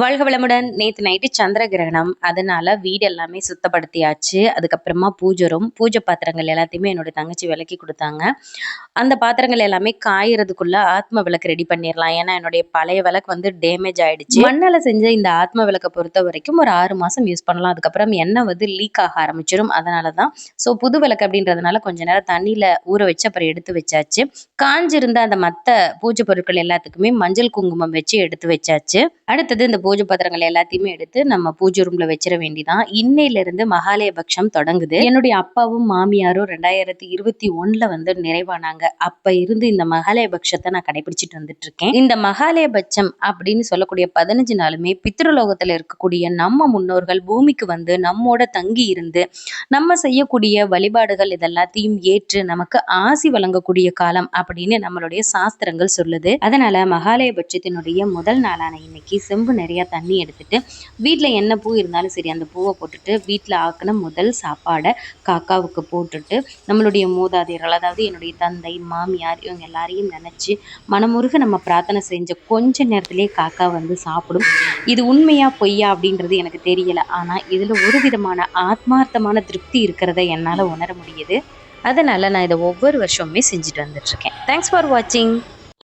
வாழ்க வளமுடன். நேற்று நைட்டு சந்திர கிரகணம். அதனால வீடு எல்லாமே சுத்தப்படுத்தியாச்சு. அதுக்கப்புறமா பூஜை ரூம் பூஜை பாத்திரங்கள் எல்லாத்தையுமே என்னோட தங்கச்சி விலக்கி கொடுத்தாங்க. அந்த பாத்திரங்கள் எல்லாமே காயறதுக்குள்ள ஆத்ம விளக்கு ரெடி பண்ணிடலாம் ஏன்னா என்னுடைய பழைய விளக்கு வந்து டேமேஜ் ஆயிடுச்சு. மண்ணால செஞ்ச இந்த ஆத்ம விளக்கை பொறுத்த வரைக்கும் ஒரு ஆறு மாசம் யூஸ் பண்ணலாம். அதுக்கப்புறம் எண்ணெய் வந்து லீக் ஆக ஆரம்பிச்சிடும் அதனால தான் ஸோ புது விளக்கு அப்படின்றதுனால கொஞ்ச நேரம் தண்ணியில ஊற வச்சு அப்புறம் எடுத்து வச்சாச்சு. காஞ்சிருந்த அந்த மற்ற பூஜை பொருட்கள் எல்லாத்துக்குமே மஞ்சள் குங்குமம் வச்சு எடுத்து வச்சாச்சு. அடுத்தது இந்த பூஜை பத்திரங்கள் எல்லாத்தையுமே எடுத்து நம்ம பூஜை ரூம்ல வச்சிட வேண்டிதான். இன்னையில இருந்து மகாலய பட்சம் தொடங்குது. என்னுடைய அப்பாவும் மாமியாரும் ரெண்டாயிரத்தி இருபத்தி ஒண்ணுல வந்து நிறைவானாங்க. அப்ப இருந்து இந்த மகாலய பட்சத்தை நான் கடைபிடிச்சிட்டு வந்துட்டு இருக்கேன் இந்த மகாலய பட்சம் அப்படின்னு சொல்லக்கூடிய பதினஞ்சு நாளுமே பித்ருலோகத்துல இருக்கக்கூடிய நம்ம முன்னோர்கள் பூமிக்கு வந்து நம்மோட தங்கி இருந்து நம்ம செய்யக்கூடிய வழிபாடுகள் இதெல்லாத்தையும் ஏற்று நமக்கு ஆசி வழங்கக்கூடிய காலம் அப்படின்னு நம்மளுடைய சாஸ்திரங்கள் சொல்லுது. அதனால மகாலய பட்சத்தினுடைய முதல் நாளான இன்னைக்கு செம்பு நிறைய நிறையா தண்ணி எடுத்துட்டு வீட்டில் என்ன பூ இருந்தாலும் சரி அந்த பூவை போட்டுட்டு வீட்டில் ஆக்கின முதல் சாப்பாடை காக்காவுக்கு போட்டுட்டு நம்மளுடைய மூதாதையர்கள் அதாவது என்னுடைய தந்தை மாமியார் இவங்க எல்லாரையும் நினச்சி மனமுருக நம்ம பிரார்த்தனை செஞ்ச கொஞ்ச நேரத்திலே காக்கா வந்து சாப்பிடும். இது உண்மையா பொய்யா அப்படின்றது எனக்கு தெரியலை. ஆனால் இதில் ஒரு விதமான ஆத்மார்த்தமான திருப்தி இருக்கிறத என்னால் உணர முடியுது. அதனால் நான் இதை ஒவ்வொரு வருஷமுமே செஞ்சுட்டு வந்துட்டுருக்கேன் தேங்க்ஸ் ஃபார் வாட்சிங்